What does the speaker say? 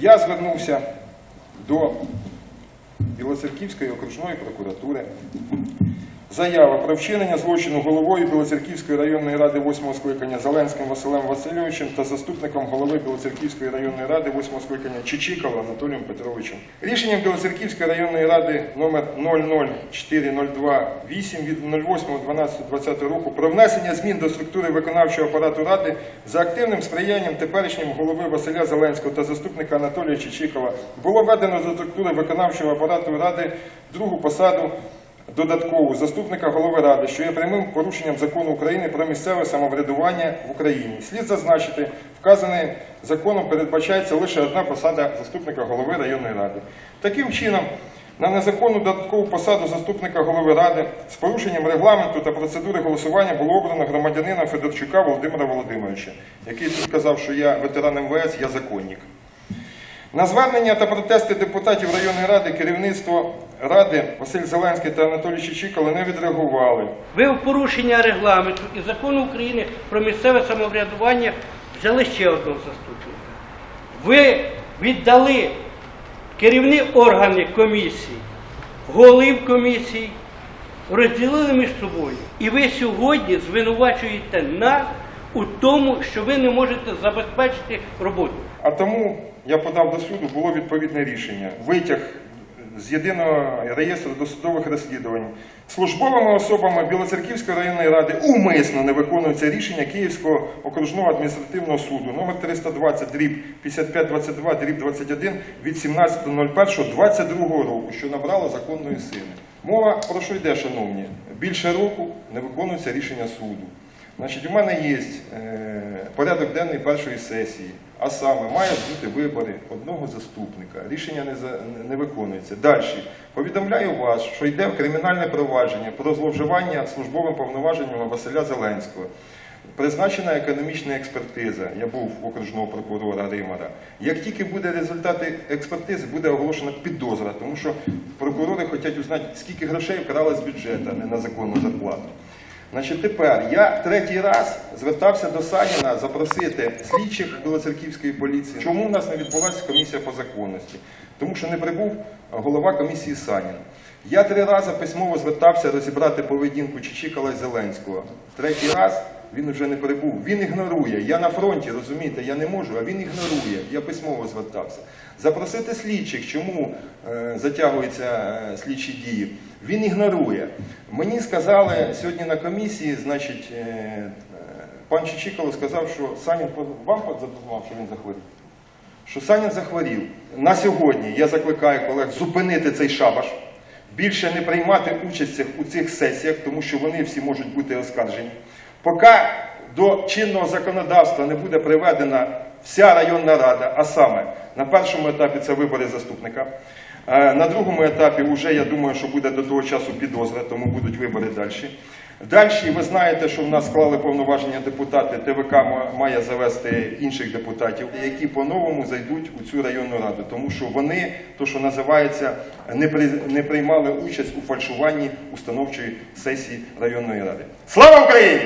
Я звернувся до Білоцерківської окружної прокуратури. Заява про вчинення злочину головою Білоцерківської районної ради 8 скликання Зеленським Василем Васильовичем та заступником голови Білоцерківської районної ради 8 скликання Чичикова Анатолієм Петровичем. Рішенням Білоцерківської районної ради номер 00402-8 від 08.12.2020 року про внесення змін до структури виконавчого апарату ради за активним сприянням теперішнім голови Василя Зеленського та заступника Анатолія Чичикова було введено до структури виконавчого апарату ради другу посаду додаткову заступника голови ради, що є прямим порушенням закону України про місцеве самоврядування в Україні. Слід зазначити, вказаним законом передбачається лише одна посада заступника голови районної ради. Таким чином, на незаконну додаткову посаду заступника голови ради з порушенням регламенту та процедури голосування було обрано громадянина Федорчука Володимира Володимировича, який тут сказав, що я ветеран МВС, я законник. На звернення та протести депутатів районної ради керівництво ради Василь Зеленський та Анатолій Чичикало не відреагували. Ви в порушення регламенту і закону України про місцеве самоврядування взяли ще одного заступника. Ви віддали керівні органи комісії, голів комісії, розділили між собою. І ви сьогодні звинувачуєте нас у тому, що ви не можете забезпечити роботу. А тому я подав до суду, було відповідне рішення. Витяг з єдиного реєстру досудових розслідувань службовими особами Білоцерківської районної ради умисно не виконується рішення Київського окружного адміністративного суду номер 320 дріб 5522 дріб 21 від 17.01.22 року, що набрало законної сили. Мова про що йде, шановні? Більше року не виконується рішення суду. Значить, у мене є е, порядок денний першої сесії, а саме мають бути вибори одного заступника. Рішення не, за, не виконується. Далі повідомляю вас, що йде кримінальне провадження про зловживання службовим повноваженням Василя Зеленського. Призначена економічна експертиза. Я був окружного прокурора Римара. Як тільки буде результати експертизи, буде оголошена підозра, тому що прокурори хочуть узнати, скільки грошей вкрали з бюджету, не на законну зарплату. Значить, тепер я третій раз звертався до Саніна запросити слідчих Білоцерківської поліції. Чому в нас не відбулася комісія по законності? Тому що не прибув голова комісії Санін. Я три рази письмово звертався розібрати поведінку Чичикала і Зеленського. Третій раз він вже не прибув. Він ігнорує. Я на фронті, розумієте, я не можу, а він ігнорує. Я письмово звертався. Запросити слідчих, чому е, затягуються е, слідчі дії. Він ігнорує. Мені сказали сьогодні на комісії, значить, е, е, пан Чичикало сказав, що Санін вам задумав, що він захворів. Що Санін захворів. На сьогодні я закликаю колег зупинити цей шабаш, більше не приймати участь у цих сесіях, тому що вони всі можуть бути оскаржені. Поки до чинного законодавства не буде приведена вся районна рада, а саме на першому етапі це вибори заступника. Е, На другому етапі вже я думаю, що буде до того часу підозра, тому будуть вибори далі. Далі ви знаєте, що в нас склали повноваження депутати. ТВК має завести інших депутатів, які по-новому зайдуть у цю районну раду, тому що вони, то що називається, не, при, не приймали участь у фальшуванні установчої сесії районної ради. Слава Україні!